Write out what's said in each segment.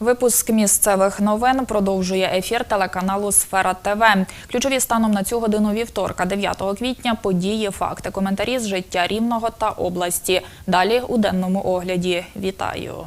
Випуск місцевих новин продовжує ефір телеканалу Сфера ТВ. Ключові станом на цю годину вівторка, 9 квітня, події, факти, коментарі з життя Рівного та області. Далі у денному огляді. Вітаю.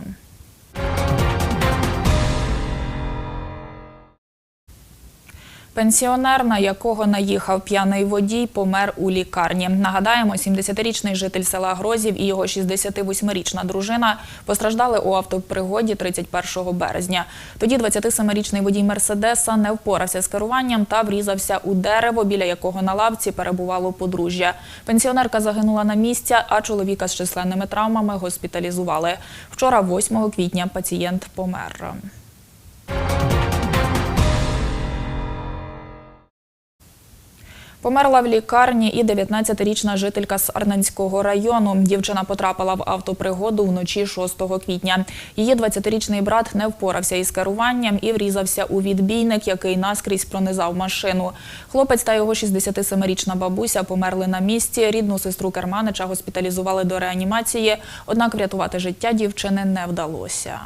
Пенсіонер, на якого наїхав п'яний водій, помер у лікарні. Нагадаємо, 70-річний житель села Грозів і його 68-річна дружина постраждали у автопригоді 31 березня. Тоді 27-річний водій Мерседеса не впорався з керуванням та врізався у дерево, біля якого на лавці перебувало подружжя. Пенсіонерка загинула на місці, а чоловіка з численними травмами госпіталізували. Вчора, 8 квітня, пацієнт помер. Померла в лікарні і 19-річна жителька з Арнанського району. Дівчина потрапила в автопригоду вночі 6 квітня. Її 20-річний брат не впорався із керуванням і врізався у відбійник, який наскрізь пронизав машину. Хлопець та його 67-річна бабуся померли на місці. Рідну сестру Керманича госпіталізували до реанімації, однак врятувати життя дівчини не вдалося.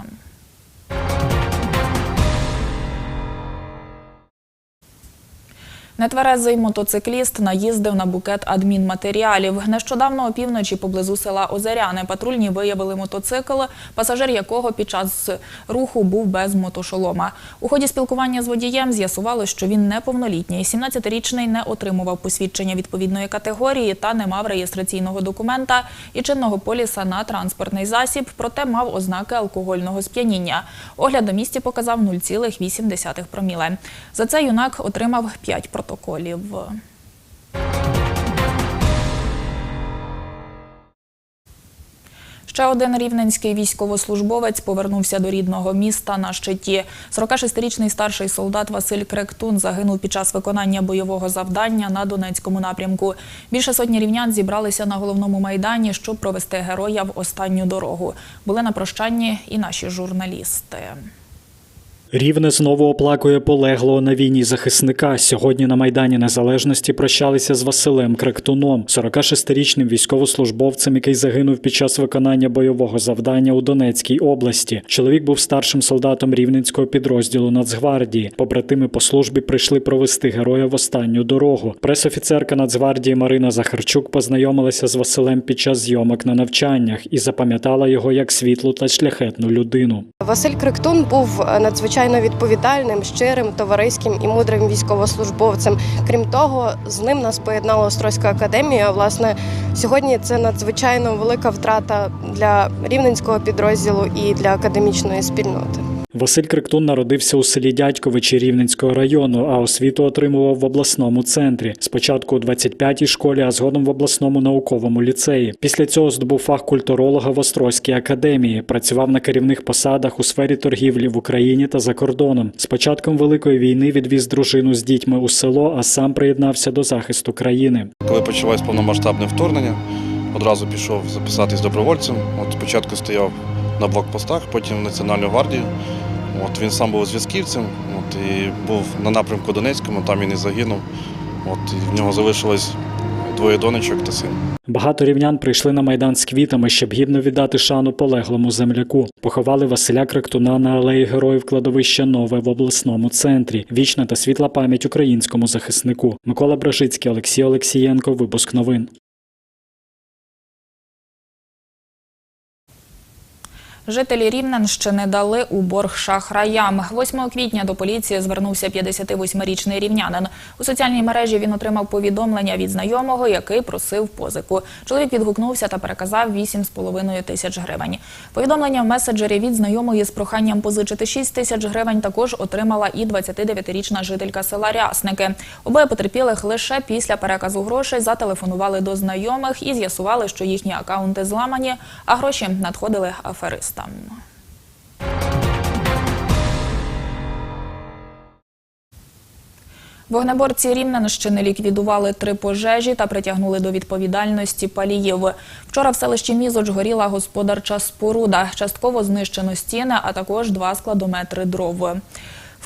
Нетверезий мотоцикліст наїздив на букет адмінматеріалів. Нещодавно опівночі поблизу села Озеряне патрульні виявили мотоцикл, пасажир якого під час руху був без мотошолома. У ході спілкування з водієм з'ясувалось, що він неповнолітній. 17-річний не отримував посвідчення відповідної категорії та не мав реєстраційного документа і чинного поліса на транспортний засіб, проте мав ознаки алкогольного сп'яніння. Огляд на місці показав 0,8 проміле. За це юнак отримав 5 протоколів. Ще один рівненський військовослужбовець повернувся до рідного міста на щиті. 46-річний старший солдат Василь Кректун загинув під час виконання бойового завдання на Донецькому напрямку. Більше сотні рівнян зібралися на головному майдані, щоб провести героя в останню дорогу. Були на прощанні і наші журналісти. Рівне знову оплакує полеглого на війні захисника. Сьогодні на Майдані Незалежності прощалися з Василем Кректуном, 46-річним військовослужбовцем, який загинув під час виконання бойового завдання у Донецькій області. Чоловік був старшим солдатом рівненського підрозділу Нацгвардії. Побратими по службі прийшли провести героя в останню дорогу. Пресофіцерка Нацгвардії Марина Захарчук познайомилася з Василем під час зйомок на навчаннях і запам'ятала його як світлу та шляхетну людину. Василь Криктун був надзвичайно відповідальним, щирим, товариським і мудрим військовослужбовцем. Крім того, з ним нас поєднала Острозька академія. Власне, сьогодні це надзвичайно велика втрата для рівненського підрозділу і для академічної спільноти. Василь Криктун народився у селі Дядьковичі Рівненського району, а освіту отримував в обласному центрі. Спочатку у 25-й школі, а згодом в обласному науковому ліцеї. Після цього здобув фах культуролога в Острозькій академії. Працював на керівних посадах у сфері торгівлі в Україні та за кордоном. З початком великої війни відвіз дружину з дітьми у село, а сам приєднався до захисту країни. Коли почалось повномасштабне вторгнення, одразу пішов записатись добровольцем. От спочатку стояв на блокпостах, потім в Національну гвардію. От він сам був зв'язківцем, от і був на напрямку Донецькому, там він і загинув. От і в нього залишилось двоє донечок та син. Багато рівнян прийшли на майдан з квітами, щоб гідно віддати шану полеглому земляку. Поховали Василя Крактуна на алеї героїв кладовища Нове в обласному центрі. Вічна та світла пам'ять українському захиснику. Микола Бражицький, Олексій Олексієнко. Випуск новин. Жителі Рівненщини дали у борг шахраям. 8 квітня до поліції звернувся 58-річний рівнянин. У соціальній мережі він отримав повідомлення від знайомого, який просив позику. Чоловік відгукнувся та переказав 8,5 тисяч гривень. Повідомлення в меседжері від знайомої з проханням позичити 6 тисяч гривень також отримала і 29-річна жителька села Рясники. Обоє потерпілих лише після переказу грошей зателефонували до знайомих і з'ясували, що їхні акаунти зламані, а гроші надходили аферистам. Вогнеборці Рівненщини ліквідували три пожежі та притягнули до відповідальності паліїв. Вчора в селищі Мізоч горіла господарча споруда. Частково знищено стіни, а також два складометри дров.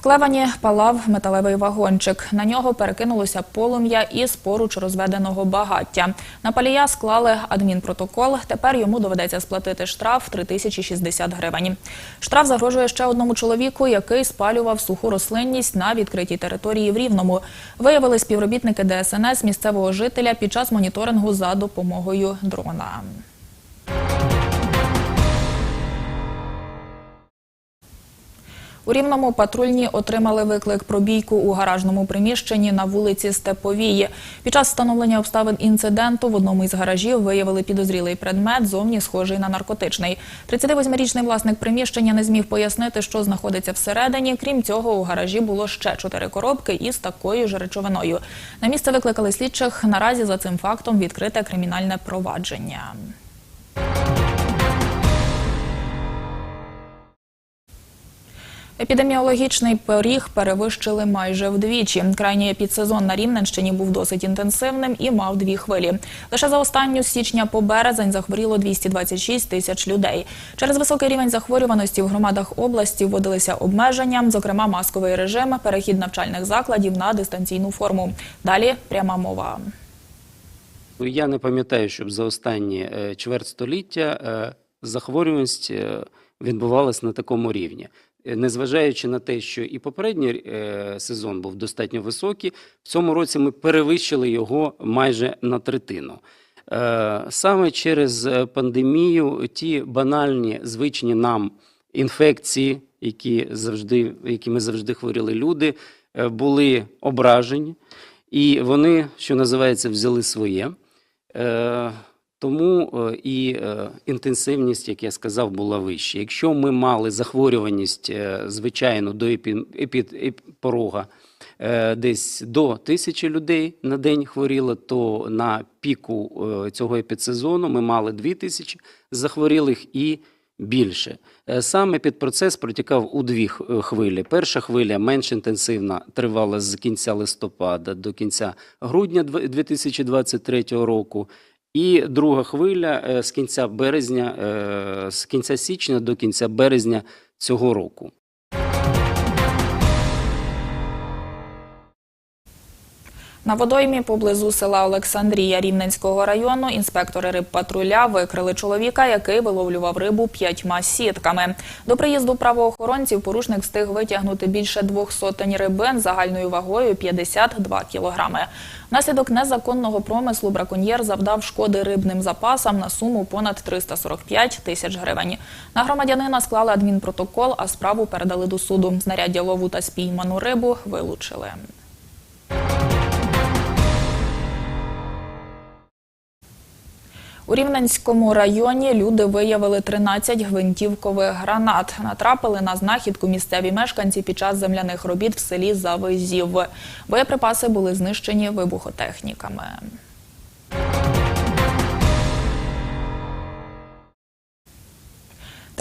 В Клевані палав металевий вагончик. На нього перекинулося полум'я із поруч розведеного багаття. На палія склали адмінпротокол. Тепер йому доведеться сплатити штраф 3060 гривень. Штраф загрожує ще одному чоловіку, який спалював суху рослинність на відкритій території в Рівному. Виявили співробітники ДСНС місцевого жителя під час моніторингу за допомогою дрона. У Рівному патрульні отримали виклик про бійку у гаражному приміщенні на вулиці Степовії. Під час встановлення обставин інциденту в одному із гаражів виявили підозрілий предмет, зовні схожий на наркотичний. 38-річний власник приміщення не зміг пояснити, що знаходиться всередині. Крім цього, у гаражі було ще чотири коробки із такою ж речовиною. На місце викликали слідчих. Наразі за цим фактом відкрите кримінальне провадження. Епідеміологічний поріг перевищили майже вдвічі. Крайній епідсезон на Рівненщині був досить інтенсивним і мав дві хвилі. Лише за останню січня по березень захворіло 226 тисяч людей. Через високий рівень захворюваності в громадах області вводилися обмеження, зокрема масковий режим, перехід навчальних закладів на дистанційну форму. Далі пряма мова. Я не пам'ятаю, щоб за останні е, чверть століття е, захворюваність е, відбувалась на такому рівні. Е, Незважаючи на те, що і попередній е, сезон був достатньо високий, в цьому році ми перевищили його майже на третину. Е, Саме через пандемію ті банальні звичні нам інфекції, які завжди, якими завжди хворіли люди, були ображені, і вони, що називається, взяли своє. Тому е, і е, інтенсивність, як я сказав, була вища. Якщо ми мали захворюваність, е, звичайно, до епі, порога десь до тисячі людей на день хворіло, то на піку цього епідсезону ми мали дві тисячі захворілих і більше. Е, Сам епідпроцес протікав у дві хвилі. Перша хвиля менш інтенсивна тривала з кінця листопада до кінця грудня дв- 2023 року. І друга хвиля е, з кінця березня, е, з кінця січня до кінця березня цього року. На водоймі поблизу села Олександрія Рівненського району інспектори рибпатруля викрили чоловіка, який виловлював рибу п'ятьма сітками. До приїзду правоохоронців порушник встиг витягнути більше двох сотень рибин загальною вагою 52 кілограми. Внаслідок незаконного промислу браконьєр завдав шкоди рибним запасам на суму понад 345 тисяч гривень. На громадянина склали адмінпротокол, а справу передали до суду. Знаряддя лову та спійману рибу вилучили. У Рівненському районі люди виявили 13 гвинтівкових гранат. Натрапили на знахідку місцеві мешканці під час земляних робіт в селі Завизів. Боєприпаси були знищені вибухотехніками.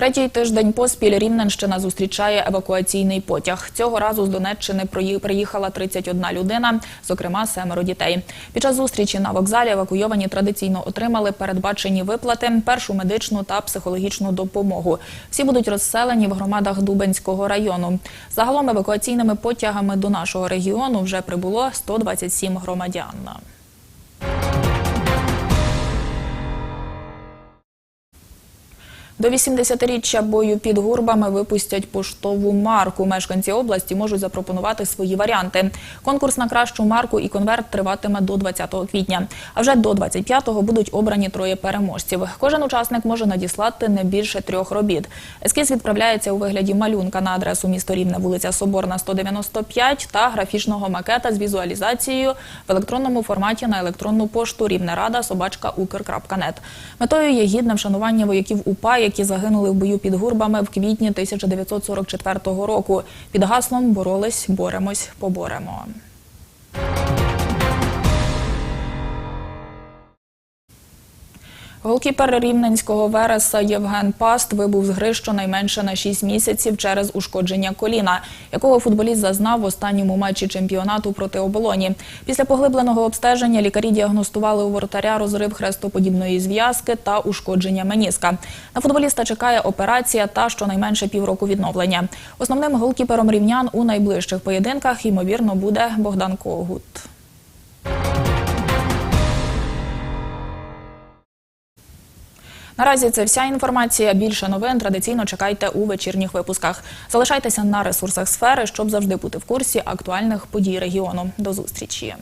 Третій тиждень поспіль Рівненщина зустрічає евакуаційний потяг. Цього разу з Донеччини приїхала 31 людина, зокрема семеро дітей. Під час зустрічі на вокзалі евакуйовані традиційно отримали передбачені виплати, першу медичну та психологічну допомогу. Всі будуть розселені в громадах Дубенського району. Загалом евакуаційними потягами до нашого регіону вже прибуло 127 громадян. До 80-річчя бою під гурбами випустять поштову марку. Мешканці області можуть запропонувати свої варіанти. Конкурс на кращу марку і конверт триватиме до 20 квітня. А вже до 25-го будуть обрані троє переможців. Кожен учасник може надіслати не більше трьох робіт. Ескіз відправляється у вигляді малюнка на адресу місто Рівне, вулиця Соборна, 195 та графічного макета з візуалізацією в електронному форматі на електронну пошту рівнерада собачка. Метою є гідне вшанування вояків УПА, які загинули в бою під гурбами в квітні 1944 року. Під гаслом боролись, боремось, поборемо. Голкіпер рівненського Вереса Євген Паст вибув з гри щонайменше на 6 місяців через ушкодження коліна, якого футболіст зазнав в останньому матчі чемпіонату проти оболоні. Після поглибленого обстеження лікарі діагностували у воротаря розрив хрестоподібної зв'язки та ушкодження меніска. На футболіста чекає операція та щонайменше півроку відновлення. Основним голкіпером рівнян у найближчих поєдинках ймовірно буде Богдан Когут. Наразі це вся інформація. Більше новин традиційно чекайте у вечірніх випусках. Залишайтеся на ресурсах сфери, щоб завжди бути в курсі актуальних подій регіону. До зустрічі.